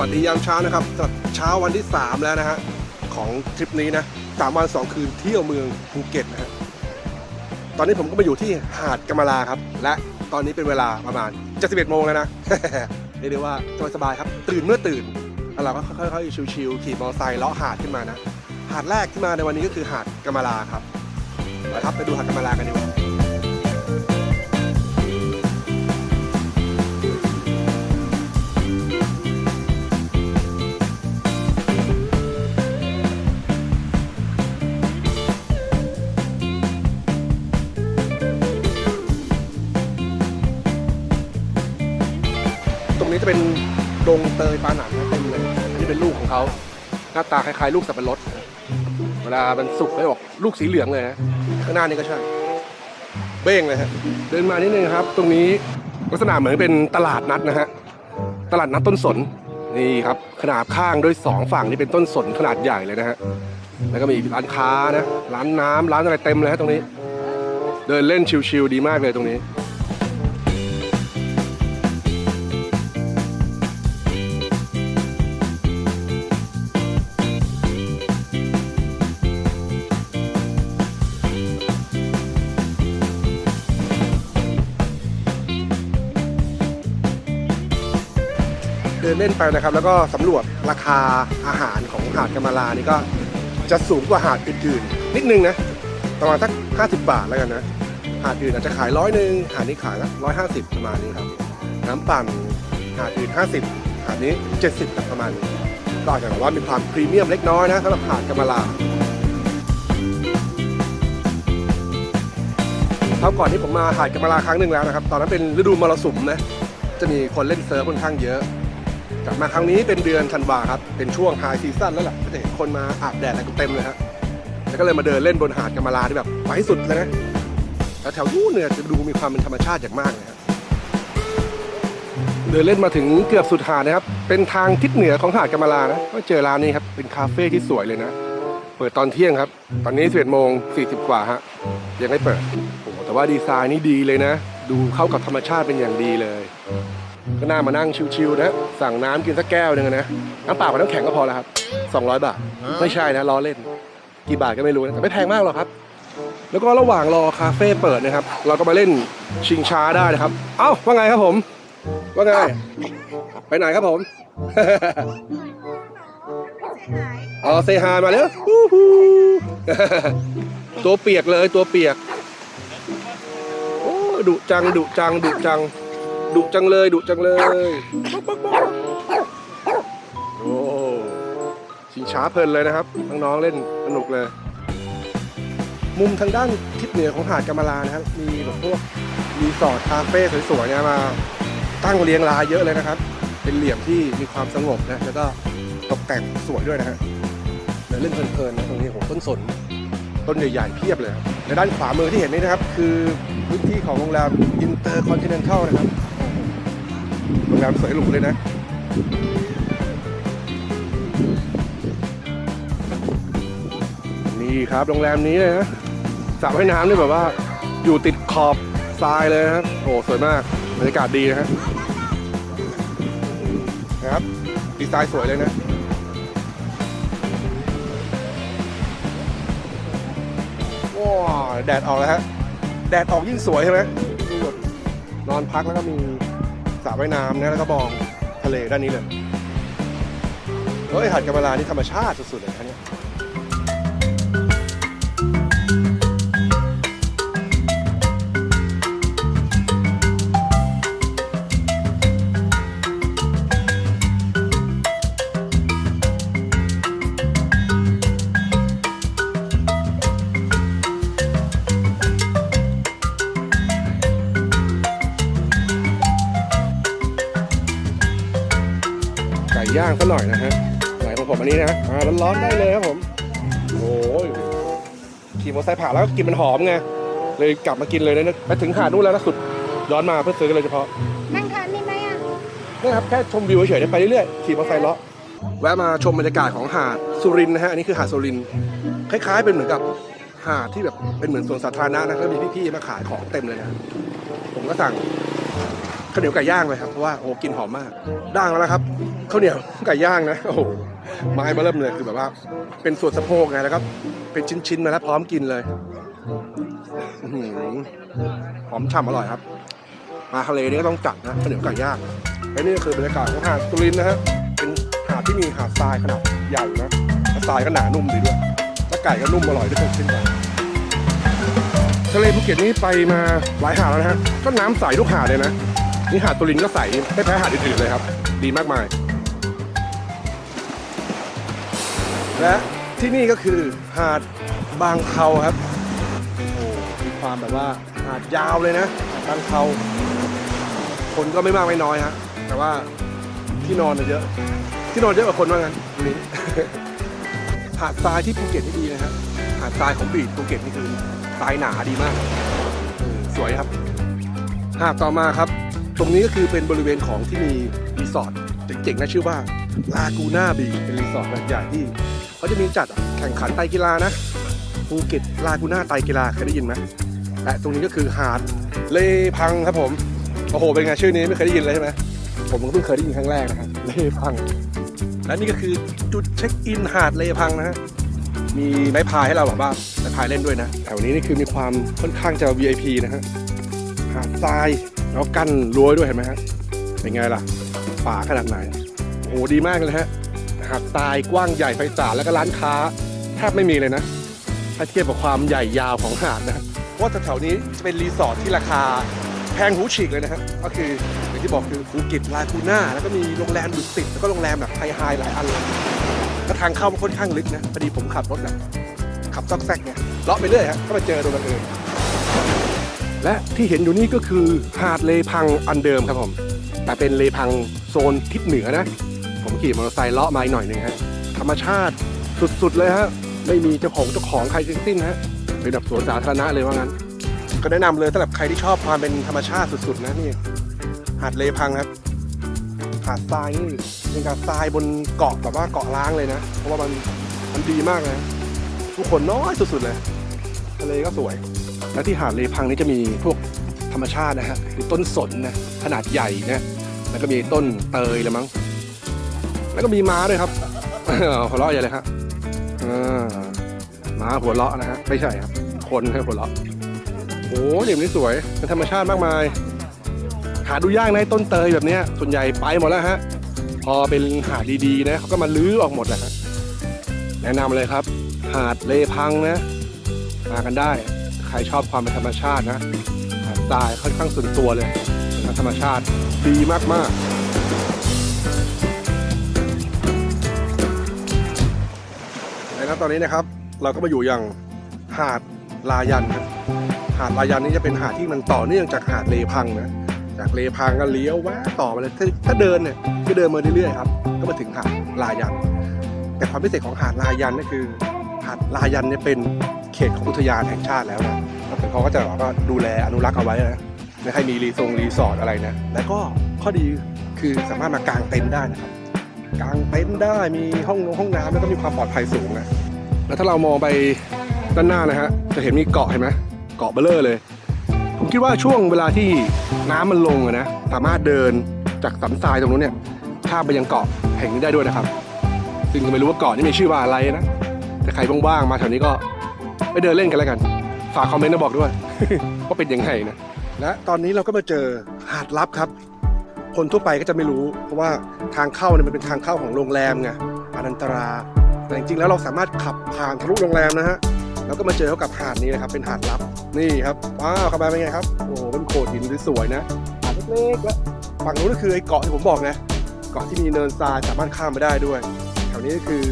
วัสดียามเช้านะครับสำหรับเช้าวันที่ 3 แล้วนะฮะของทริปนี้นะสามวันสองคืนเที่ยวเมืองภูเก็ตนะฮะตอนนี้ผมก็มาอยู่ที่หาดกำมะลาครับ และตอนนี้เป็นเวลาประมาณจะ11โมงแล้วนะ เรียกได้ว่าสบายๆครับ ตื่นเมื่อตื่นแล้วเราก็ค่อยๆชิวๆขี่มอเตอร์ไซค์เลาะหาดขึ้นมานะ หาดแรกที่มาในวันนี้ก็คือหาดกำมะลาครับไปครับไปดูหาดกำมะลากันดีกว่า นี้จะเป็นดงเตยปลาหนังนะเต็มเลยอันนี้เป็นลูกของเขาหน้าตาคล้ายๆ ลูกสับปะรดเวลามันสุกแล้วออกลูกสีเหลืองเลยนะข้างหน้านี่ก็ใช่ เบ้งเลยฮะเดินมานิดนึงครับ ตรงนี้ลักษณะเหมือนเป็นตลาดนัดนะฮะตลาดนัดต้นสนนี่ครับขนาดข้างด้วยสองฝั่งนี่เป็นต้นสนขนาดใหญ่เลยนะฮะแล้วก็มีร้านค้านะร้านน้ำร้านอะไรเต็มเลยฮะตรงนี้ เดินเล่นชิลๆดีมากเลยตรงนี้ เล่นไปนะครับ แล้วก็สำรวจราคาอาหารของหาดกำมะลานี่ก็จะสูงกว่าหาดอื่นๆนิดนึงนะประมาณสัก 50 บาทแล้วกันนะ หาดอื่นอาจจะขายร้อยหนึ่งหาดนี้ขายละร้อยห้าสิบประมาณนี้ครับ น้ำปั่นหาดอื่น 50 หาดนี้ 70ครับประมาณนี้ก็อาจจะแบบว่ามีความพรีเมียมเล็กน้อยนะสำหรับหาดกำมะลาคราวก่อนที่ผมมาหาดกำมะลาครั้งหนึ่งแล้วนะครับ ตอนนั้นเป็นฤดูมรสุมนะ จะมีคนเล่นเซิร์ฟค่อนข้างเยอะ กลับมาครั้งนี้เป็นเดือนธันวาครับ เป็นช่วงไฮซีซั่นแล้วล่ะก็จะเห็นคนมาอาบแดดอะไรกันเต็มเลยฮะแล้วก็เลยมาเดินเล่นบนหาดกำมะลาที่แบบไปให้สุดเลยนะแล้วแถวนู้นเนี่ยจะดูมีความเป็นธรรมชาติอย่างมากเลยฮะเดินเล่นมาถึงเกือบสุดหาดนะครับ เป็นทางทิศเหนือของหาดกำมะลานะ ก็เจอร้านนี้ครับ เป็นคาเฟ่ที่สวยเลยนะ เปิดตอนเที่ยงครับ ตอนนี้11โมง40 กว่าฮะ ยังไม่เปิด โอ้แต่ว่าดีไซน์นี่ดีเลยนะ ดูเข้ากับธรรมชาติเป็นอย่างดีเลย ก็น่ามานั่งชิวๆนะสั่งน้ำกินสักแก้วหนึงนะน้ำเปล่ากับน้ำแข็งก็พอแล้วครับ 200 บาท ไม่ใช่นะล้อเล่น กี่บาทก็ไม่รู้นะแต่ไม่แพงมากหรอกครับ แล้วก็ระหว่างรอคาเฟ่เปิดนะครับ เราก็มาเล่นชิงช้าได้นะครับ เอ้าว่าไงครับผม ว่าไง ไปไหนครับผมอ๋อเซฮายมาแล้วฮู้ฮู้ ตัวเปียกเลยตัวเปียก โอ้ดุจังดุจังดุจัง ดุจังเลยดุจังเลยโอ้ชิงช้าเพลินเลยนะครับน้องๆเล่นสนุกเลย มุมทางด้านทิศเหนือของหาดกำมะลานะครับ มีแบบพวกรีสอร์ทคาเฟ่สวยๆเนี่ยมาตั้งเรียงรายเยอะเลยนะครับ เป็นเหลี่ยมที่มีความสงบนะแล้วก็ตกแต่งสวยด้วยนะฮะเดินเล่นเพลินๆนะตรงนี้โหต้นสนต้นใหญ่ๆเพียบเลยครับและด้านขวามือที่เห็นนี่นะครับ คือพื้นที่ของโรงแรมอินเตอร์คอนติเนนทัลนะครับ โรงแรมสวยหรูเลยนะนี่ครับโรงแรมนี้เลยนะสระว่ายน้ำนี่แบบว่า อยู่ติดขอบทรายเลยนะครับโอ้สวยมากบรรยากาศดีนะฮะนะครับดีไซน์สวยเลยนะว้าวแดดออกแล้วฮะแดดออกยิ่งสวยใช่ไหมนอนพักแล้วก็มี สระว่ายน้ำนะแล้วก็มองทะเลด้านนี้เลยเฮ้ยหาดกำมะลานี่ธรรมชาติสุดๆเลยนะเนี่ย ย่างซะหน่อยนะฮะไหนของผมอันนี้นะอ่าร้อนๆได้เลยครับผมโอ้ยขี่มอเตอร์ไซค์ผ่านแล้วกลินมันหอมไงเลยกลับมากินเลยนะไปถึงหาดนู่นแล้วล่าสุดย้อนมาเพื่อซื้อเลยเฉพาะนั่งทานนี่ไหมอะนี่ครับแค่ชมวิวเฉยๆได้ไปเรื่อยๆขี่มอเตอร์ไซค์เลาะแวะมาชมบรรยากาศของหาดสุรินทร์นะฮะอันนี้คือหาดสุรินทร์คล้ายๆเป็นเหมือนกับหาดที่แบบเป็นเหมือนสวนสาธารณะนะแล้วมีพี่ๆมาขายของเต็มเลยนะผมก็สั่ง ข้าวเหนียวไก่ย่างเลยครับเพราะว่าโอ้กินหอมมากด่างแล้วครับข้าวเหนียวไก่ย่างนะโอ้โหไม้มาเริ่มเลยคือแบบว่า เป็นส่วนสะโพกไงแล้วก็เป็นชิ้นๆมาแล้วพร้อมกินเลยหอมฉ่ำอร่อยครับ มาทะเลนี่ก็ต้องจัดนะข้าวเหนียวไก่ย่างและนี่ก็คือบรรยากาศของหาดสุรินทร์นะฮะเป็นหาดที่มีหาดทรายขนาดใหญ่นะทรายก็หนานุ่มดีด้วยและไก่ก็นุ่มอร่อยด้วยเช่นกันทะเลภูเก็ตนี่ไปมาหลายหาดแล้วนะฮะก็น้ำใสทุกหาดเลยนะ นี่หาดสุรินก็ใสไม่แพ้หาดอื่นๆเลยครับ ดีมากมาย และที่นี่ก็คือหาดบางเทาครับ โอ้มีความแบบว่าหาดยาวเลยนะหาดบางเทาคนก็ไม่มากไม่น้อยฮะ แต่ว่าที่นอนเยอะ ที่นอนเยอะกว่าคนว่างั้นวันนี้ หาดทรายที่ภูเก็ตนี่ดีนะฮะ หาดทรายของบีชภูเก็ตนี่คือทรายหนาดีมาก สวยครับ หาดต่อมาครับ ตรงนี้ก็คือเป็นบริเวณของที่มีรีสอร์ทเจ๋งๆนะชื่อว่าลากูน่าบีเป็นรีสอร์ทแบบใหญ่ที่เขาจะมีจัดแข่งขันไตกีฬานะภูเก็ตลากูน่าไตกีฬาเคยได้ยินไหมและตรงนี้ก็คือหาดเลพังครับผมโอ้โหเป็นไงชื่อนี้ไม่เคยได้ยินเลยใช่ไหมผมก็เพิ่งเคยได้ยินครั้งแรกนะครับเลพัง และนี่ก็คือจุดเช็คอินหาดเลพังนะฮะมีไม้พายให้เราแบบว่าไม้พายเล่นด้วยนะแถวนี้นี่คือมีความค่อนข้างจะ VIP นะฮะหาดทราย แล้วกั้นรั้วด้วยเห็นไหมฮะเป็นไงล่ะป่าขนาดไหนโอ้โหดีมากเลยฮะหาดทรายกว้างใหญ่ไพศาลแล้วก็ร้านค้าแทบไม่มีเลยนะ ถ้าเทียบกับความใหญ่ยาวของหาดนะว่าแถวๆนี้จะเป็นรีสอร์ทที่ราคาแพงหูฉีกเลยนะฮะก็คืออย่างที่บอกคือภูเก็ตลากูน่าแล้วก็มีโรงแรมดุสิตแล้วก็โรงแรมแบบไฮไฮหลายอันเลยก็ทางเข้ามันค่อนข้างลึกนะพอดีผมขับรถแบบขับซอกแซกเนี่ยเลาะไปเรื่อยฮะก็มาเจอโดยบังเอิญ และที่เห็นอยู่นี่ก็คือหาดเลพังอันเดิมครับผม แต่เป็นเลพังโซนทิศเหนือนะ ผมขี่มอเตอร์ไซค์เลาะมาอีกหน่อยหนึ่งฮะธรรมชาติสุดๆเลยฮะไม่มีเจ้าของเจ้าของใครทั้งสิ้นฮะเป็นแบบสวนสาธารณะเลยว่างั้น ก็แนะนำเลยสำหรับใครที่ชอบความเป็นธรรมชาติสุดๆนะนี่หาดเลพังครับหาดทรายนี่เป็นการทรายบนเกาะแบบว่าเกาะล้างเลยนะ เพราะว่ามันมันดีมากเลยผู้คนน้อยสุดๆเลยทะเลก็สวย และที่หาดเลพังนี่จะมีพวกธรรมชาตินะฮะมีต้นสนนะขนาดใหญ่นะแล้วก็มีต้นเตยลยมั้ง แล้วก็มีม้าด้วยครับหัวเราะใหญ่เลยครับม้าหัวเราะนะฮะไม่ใช่ครับ คนให้หัวเราะโอ้เดี๋ยวนี้สวยเป็นธรรมชาติมากมาย หาดูยากนะต้นเตยแบบนี้ส่วนใหญ่ไปหมดแล้วฮะพอเป็นหาดดีๆนะเขาก็มาลื้อออกหมดแหละฮะแนะนำเลยครับ หาดเลพังนะมากันได้ รชอบความเป็นธรรมชาตินะหาดทรายค่อนข้างส่วนตัวเลยนะธรรมชาติดีมากๆนะครับตอนนี้นะครับเราก็มาอยู่อย่างหาดลายันครับหาดลายันนี่จะเป็นหาดที่มันต่อเนื่องจากหาดเลพังนะจากเลพังก็เลี้ยวแวะต่อมาเลยถ้าถ้าเดินเนี่ยก็เดินมาเรื่อยๆครับก็มาถึงหาดลายัน แต่ความพิเศษของหาดลายันนี่คือ หาดลายันเนี่ยเป็น เขตของอุทยานแห่งชาติแล้วนะแล้วเขาก็จะแบบว่าดูแลอนุรักษ์เอาไว้นะไม่ให้มีรีสอร์ทรีสอร์ทอะไรนะแล้วก็ข้อดีคือสามารถมากางเต็นท์ได้นะครับกางเต็นท์ได้มีห้องนงห้องน้ำแล้วก็มีความปลอดภัยสูงนะแล้วถ้าเรามองไปด้านหน้านะฮะจะเห็นมีเกาะเห็นไหมเกาะเบลเลอร์เลย ผมคิดว่าช่วงเวลาที่น้ำมันลงนะสามารถเดินจากสันทรายตรงนู้นเนี่ยข้ามไปยังเกาะแห่งนี้ได้ด้วยนะครับ ซึ่งก็ไม่รู้ว่าเกาะนี้มีชื่อว่าอะไรนะแต่ใครว่างๆมาแถวนี้ก็ ไปเดินเล่นกันแล้วกัน ฝากคอมเมนต์มาบอกด้วยว่าเป็นยังไงนะ และตอนนี้เราก็มาเจอหาดลับครับ คนทั่วไปก็จะไม่รู้ เพราะว่าทางเข้าเนี่ยมันเป็นทางเข้าของโรงแรมไงอนันตรา แต่จริงๆแล้วเราสามารถขับผ่านทะลุโรงแรมนะฮะแล้วก็มาเจอเขากับหาดนี้นะครับเป็นหาดลับนี่ครับว้าวเข้าไปเป็นไงครับโอ้โหเป็นโขดหินสวยๆนะหาดเล็กๆแล้วฝั่งนู้นก็คือไอ้เกาะที่ผมบอกนะเกาะที่มีเนินทรายสามารถข้ามไปได้ด้วย แถวนี้ก็คือ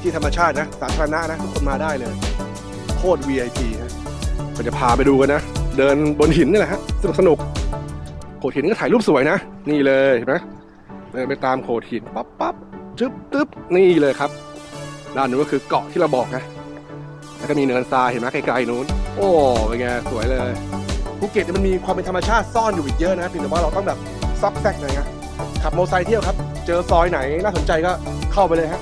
ที่ธรรมชาตินะ สาธารณะนะทุกคนมาได้เลย คตร VIP นะก็จะพาไปดูกันนะ เดินบนหินนี่แหละฮะสนุกสนุกโขดหินก็ถ่ายรูปสวยนะ นี่เลยเห็นไหมเดินไปตามโขดหินปั๊บปั๊บจึ๊บตึ๊บนี่เลยครับ ด้านนู้นก็คือเกาะที่เราบอกนะแล้วก็มีเนินทรายเห็นไหมไกลๆนู้น โอ้เป็นไงสวยเลยภูเก็ตเนี่ยมันมีความเป็นธรรมชาติซ่อนอยู่อีกเยอะนะเพียงแต่ว่าเราต้องแบบซอกแซกหน่อยนะขับมอเตอร์ไซค์เที่ยวครับ เจอซอยไหนน่าสนใจก็เข้าไปเลยฮะ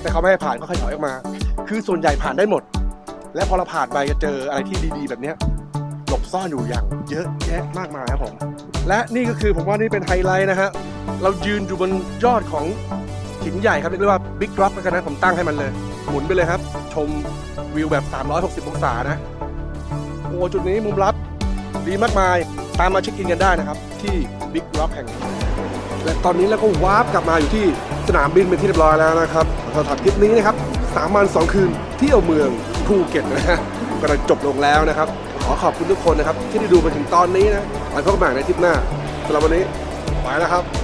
แต่เขาไม่ให้ผ่านก็ค่อยถอยออกมา คือส่วนใหญ่ผ่านได้หมด และพอเราผ่านไปจะเจออะไรที่ดีๆ แบบนี้หลบซ่อนอยู่อย่างเยอะแยะมากมายครับผม และนี่ก็คือผมว่านี่เป็นไฮไลท์นะฮะ เรายืนอยู่บนยอดของหินใหญ่ครับเรียกว่าบิ๊กร็อกแล้วกันนะผมตั้งให้มันเลย หมุนไปเลยครับ ชมวิวแบบ 360 องศานะ โอ้จุดนี้มุมลับดีมากมาย ตามมาเช็คอินกันได้นะครับ ที่บิ๊กร็อกแห่งนี้และตอนนี้เราก็วาร์ปกลับมาอยู่ที่สนามบินเป็นที่เรียบร้อยแล้วนะครับสำหรับทริปนี้นะครับสามวันสองคืนเที่ยวเมือง ภูเก็ตนะฮะกำลังจบลงแล้วนะครับ ขอขอบคุณทุกคนนะครับ ที่ได้ดูมาถึงตอนนี้นะไว้พบกันใหม่ในทริปหน้าสำหรับวันนี้ไปแล้วครับ